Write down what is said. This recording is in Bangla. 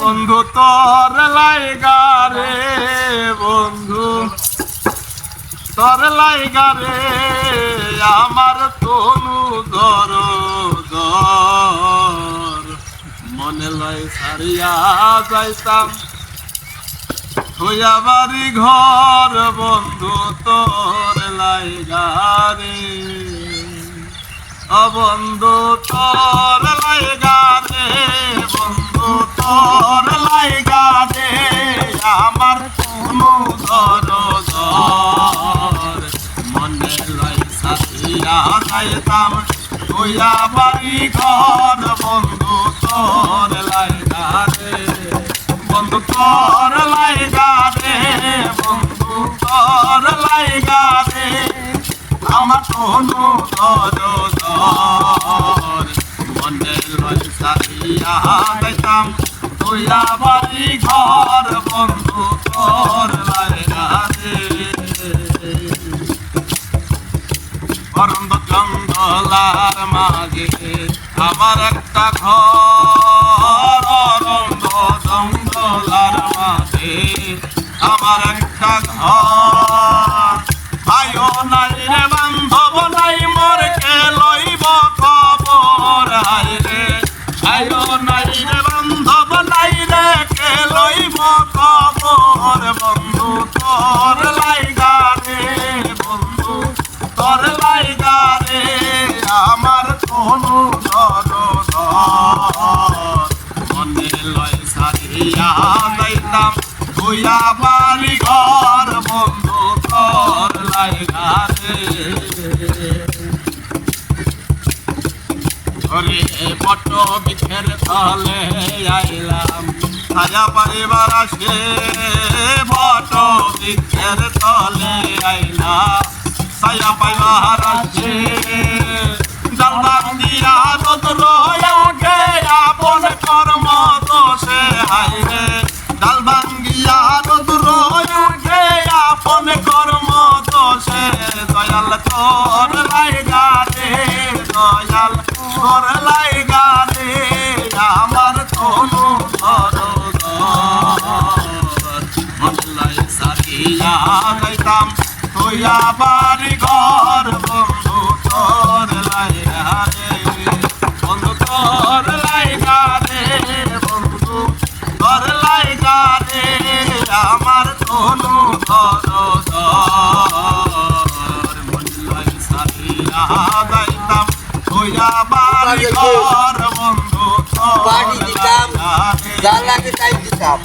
বন্ধু, তোর লাইগা রে, বন্ধু। তোর লাইগা রে, আমার তনু দর মনে লয় সারিয়া যাইতাম। হইয়া বাড়ি ঘর, বন্ধু, তোর লাইগা রে। ও বন্ধু, তোর ধর মনে লাই সাথিয়া যাইতাম তুইয়া বাড়ি বন্ধু তোর লাইগা রে বন্ধু লাইগা রে বন্ধু তোর লাইগা রে আমার কোনো ধর ধর মনে লয় সারিয়া যাইতাম তুইয়া বাড়ি বন্ধু অরণ্য জঙ্গলার মাঝে আমার একটা ঘর অরণ্য জঙ্গলার মাঝে আমার একটা ঘর। সারিয়া যাইতাম তুইয়া বাড়ি ঘর বন্ধু তোর লাইগা রে ওরে পট বিখের তলে আইলাম সাজা পরিবার আসে পট বিখের তলে আইলাম। সাজা পাইবার আসে তোর লাইগা রে দয়াল তোর লাইগা রে আমার কোনো ধর মল্লাই সারিয়া গাইতাম তুইয়া বাড়ি ঘর সারিয়া গাইতাম তুইয়া বাড়ি ঘর বন্ধু বাড়ি দিতাম লাইগা লাগে তাই দিতাম।